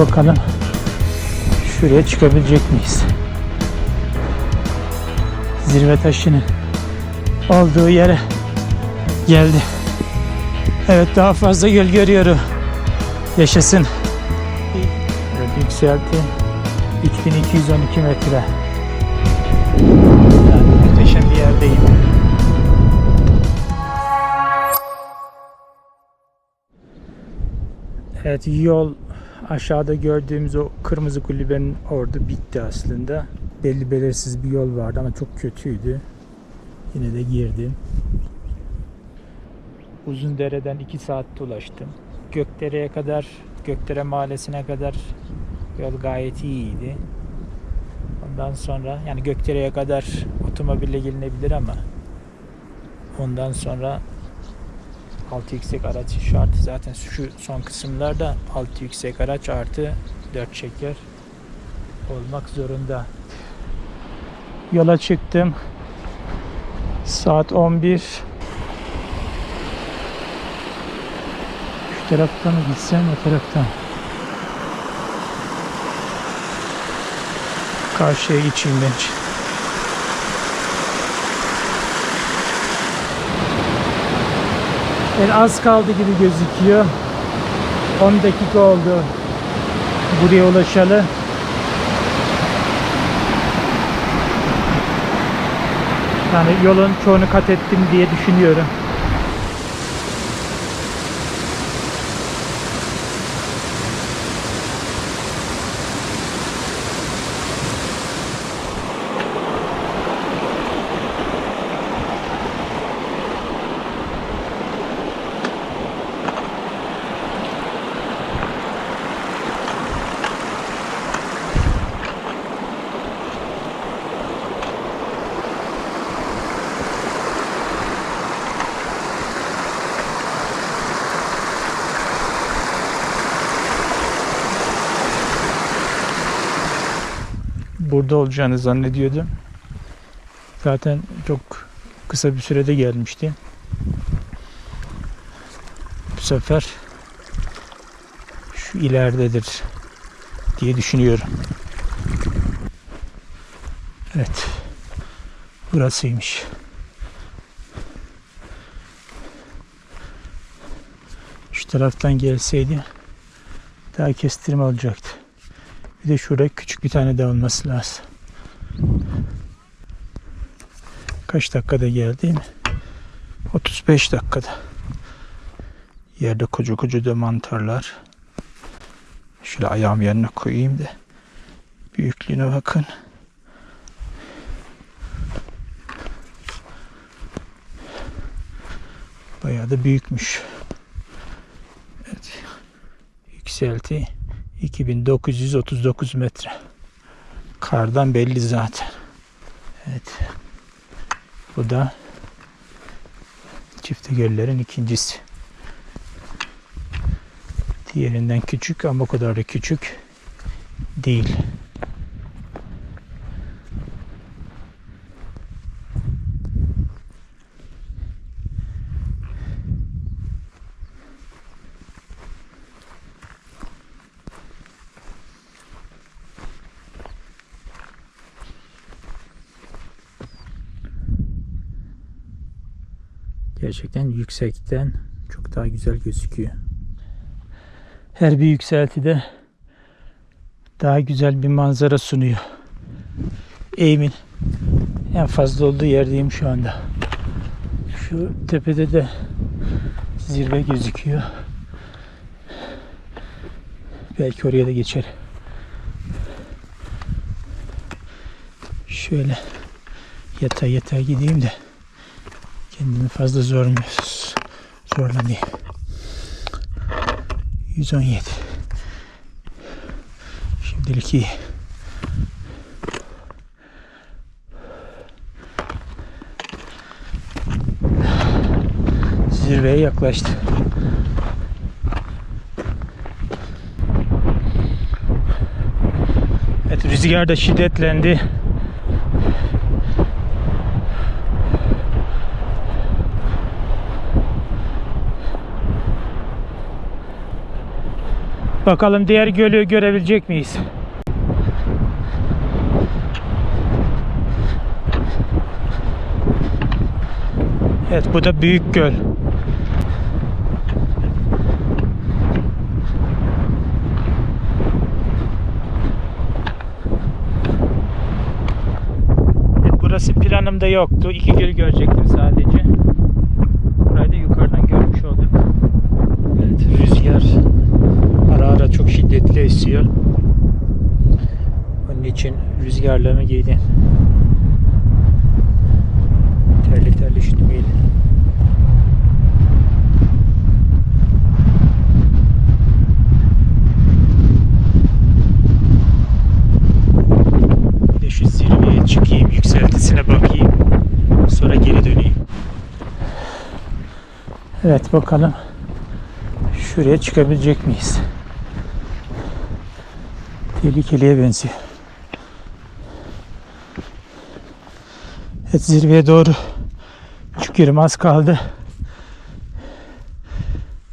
bakalım şuraya çıkabilecek miyiz? Zirve taşının olduğu yere geldi. Evet daha fazla göl görüyorum. Yaşasın. Evet, yükselti 3212 metre. Yani muhteşem bir yerdeyim. Evet yol aşağıda gördüğümüz o kırmızı kulübenin orada bitti aslında. Belli belirsiz bir yol vardı ama çok kötüydü. Yine de girdim. Uzundere'den 2 saatte ulaştım. Gökdere'ye kadar, Gökdere Mahallesi'ne kadar yol gayet iyiydi. Ondan sonra yani Gökdere'ye kadar otomobille gelinebilir ama ondan sonra altı yüksek araç şartı zaten şu son kısımlarda altı yüksek araç artı 4 çeker olmak zorunda. Yola çıktım. Saat 11. Şu taraftan gitsem o taraftan. Karşıya geçeyim bence. Yani az kaldı gibi gözüküyor. 10 dakika oldu buraya ulaşalı. Yani yolun çoğunu kat ettim diye düşünüyorum. Burada olacağını zannediyordum. Zaten çok kısa bir sürede gelmişti. Bu sefer şu ileridedir diye düşünüyorum. Evet. Burasıymış. Şu taraftan gelseydi daha kestirme olacaktı. Bir de şurada küçük bir tane daha olması lazım. Kaç dakikada geldi mi? 35 dakikada. Yerde koca koca da mantarlar. Şöyle ayağım yerine koyayım da büyüklüğüne bakın. Bayağı da büyükmüş. Evet. Yükselti 2939 metre. Kardan belli zaten. Evet. Bu da çifte göllerin ikincisi. Diğerinden küçük ama o kadar da küçük değil. Gerçekten yüksekten çok daha güzel gözüküyor. Her bir yükseltide daha güzel bir manzara sunuyor. Eğimin en fazla olduğu yerdeyim şu anda. Şu tepede de zirve gözüküyor. Belki oraya da geçer. Şöyle yata yata gideyim de kendimi fazla zor zorlamayayım. 117. Şimdilik iyi. Zirveye yaklaştı. Evet rüzgar da şiddetlendi. Bakalım diğer gölü görebilecek miyiz? Evet bu da büyük göl. Burası planımda yoktu. İki göl görecektim sadece. Esiyor. Onun için rüzgarlığımı giydim. Terli terli üşütmeyelim. Bir de şu zirveye çıkayım, yükseltisine bakayım. Sonra geri döneyim. Evet bakalım. Şuraya çıkabilecek miyiz? Tehlikeliye benziyor. Evet zirveye doğru çıkıyorum az kaldı.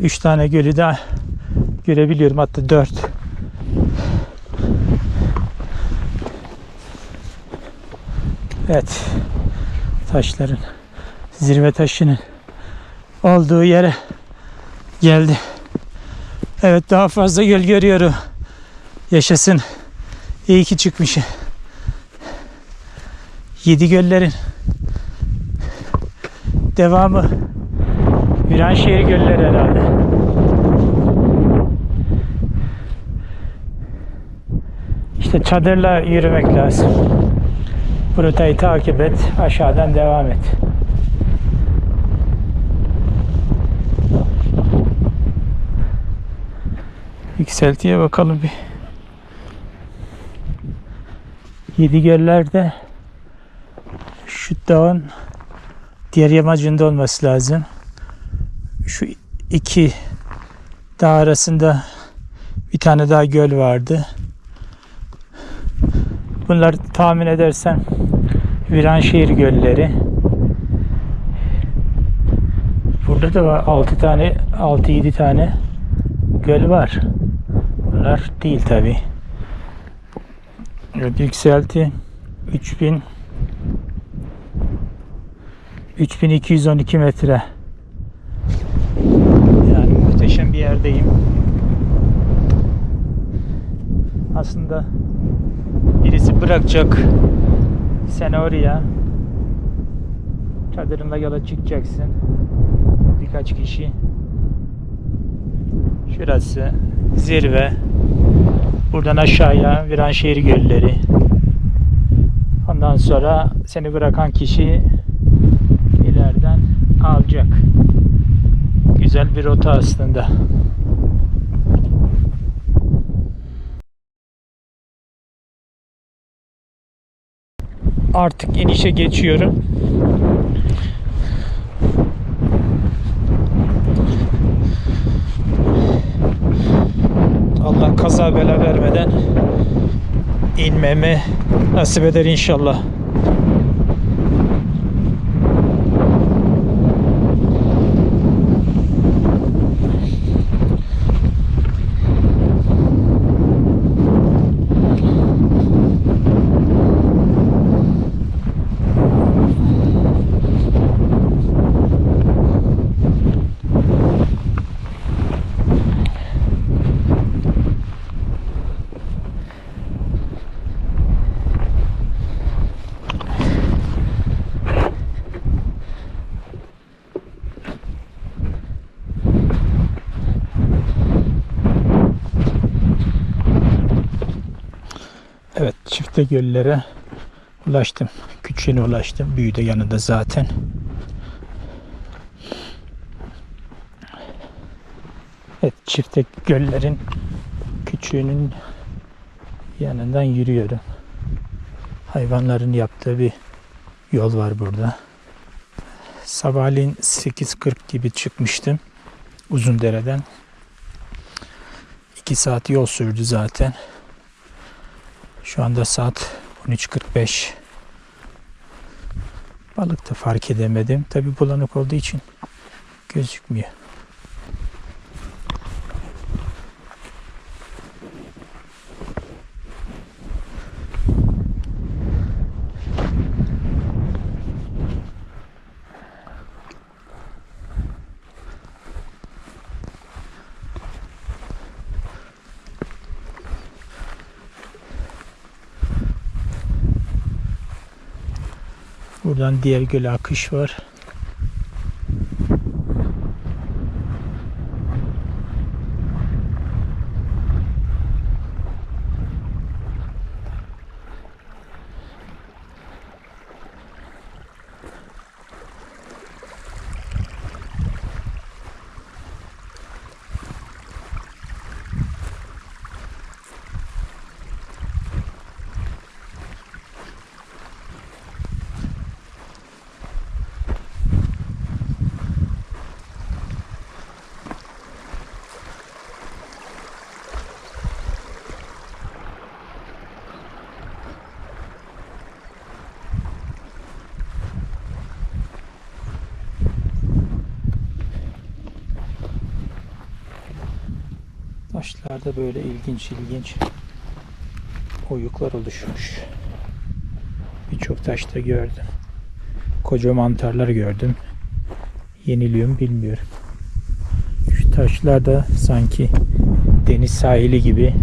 Üç tane gölü daha görebiliyorum hatta dört. Evet taşların zirve taşının olduğu yere geldi. Evet daha fazla göl görüyorum. Yaşasın. İyi ki çıkmışım. Yedi göllerin devamı Viranşehir gölleri herhalde. İşte çadırla yürümek lazım. Bu rotayı takip et, aşağıdan devam et. Yükseltiye bakalım bir. Yedi göllerde şu dağın diğer yamacında olması lazım. Şu iki dağ arasında bir tane daha göl vardı. Bunlar tahmin edersen Viranşehir gölleri. Burada da var 6 tane 6-7 tane göl var. Bunlar değil tabi. Evet, yükselti 3000 3212 metre. Yani muhteşem bir yerdeyim. Aslında birisi bırakacak seni oraya. Çadırınla yola çıkacaksın. Birkaç kişi. Şurası zirve. Buradan aşağıya Viranşehir gölleri. Ondan sonra seni bırakan kişi ileriden alacak. Güzel bir rota aslında. Artık inişe geçiyorum. Allah kaza bela vermeden inmemi nasip eder inşallah. Çifte göllere ulaştım. Küçüğüne ulaştım. Büyüğü de yanında zaten. Evet çifte göllerin küçüğünün yanından yürüyorum. Hayvanların yaptığı bir yol var burada. Sabahleyin 8.40 gibi çıkmıştım. Uzundere'den. 2 saat yol sürdü zaten. Şu anda saat 13.45. Balık da fark edemedim. Tabi bulanık olduğu için gözükmüyor. Buradan diğer göle akış var. Taşlarda böyle ilginç ilginç oyuklar oluşmuş. Birçok taşta gördüm. Koca mantarlar gördüm. Yeniliyorum bilmiyorum. Şu taşlar da sanki deniz sahili gibi.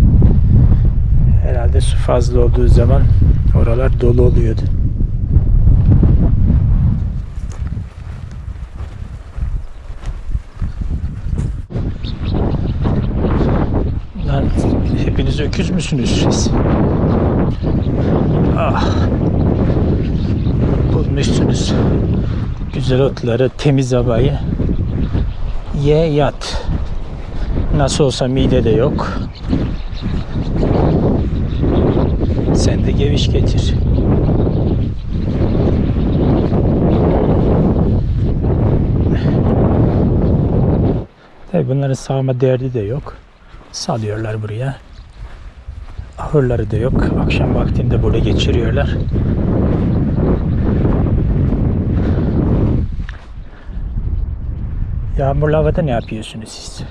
Herhalde su fazla olduğu zaman oralar dolu oluyordu. Siz? Ah. Bulmuşsunuz. Güzel otları, temiz havayı. Ye yat. Nasıl olsa midede yok. Sen de geviş getir. Tabi bunların sağma derdi de yok. Salıyorlar buraya. Ahırları da yok. Akşam vaktinde burada geçiriyorlar. Yağmurlu havada ne yapıyorsunuz siz?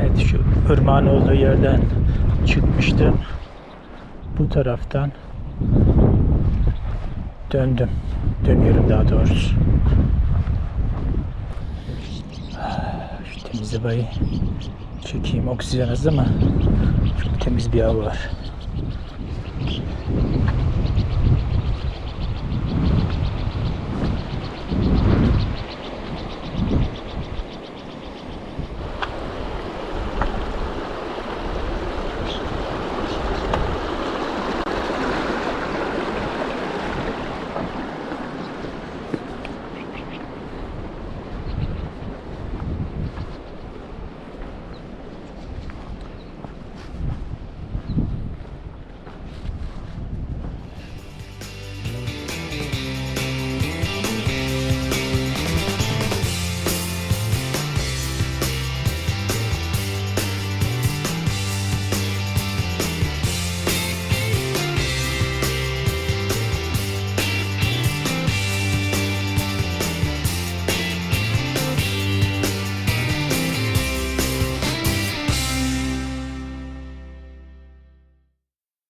Evet şu ırmağın olduğu yerden çıkmıştım. Bu taraftan döndüm. Dönüyorum daha doğrusu. Şu temiz havayı çekeyim oksijen az ama temiz bir hava var.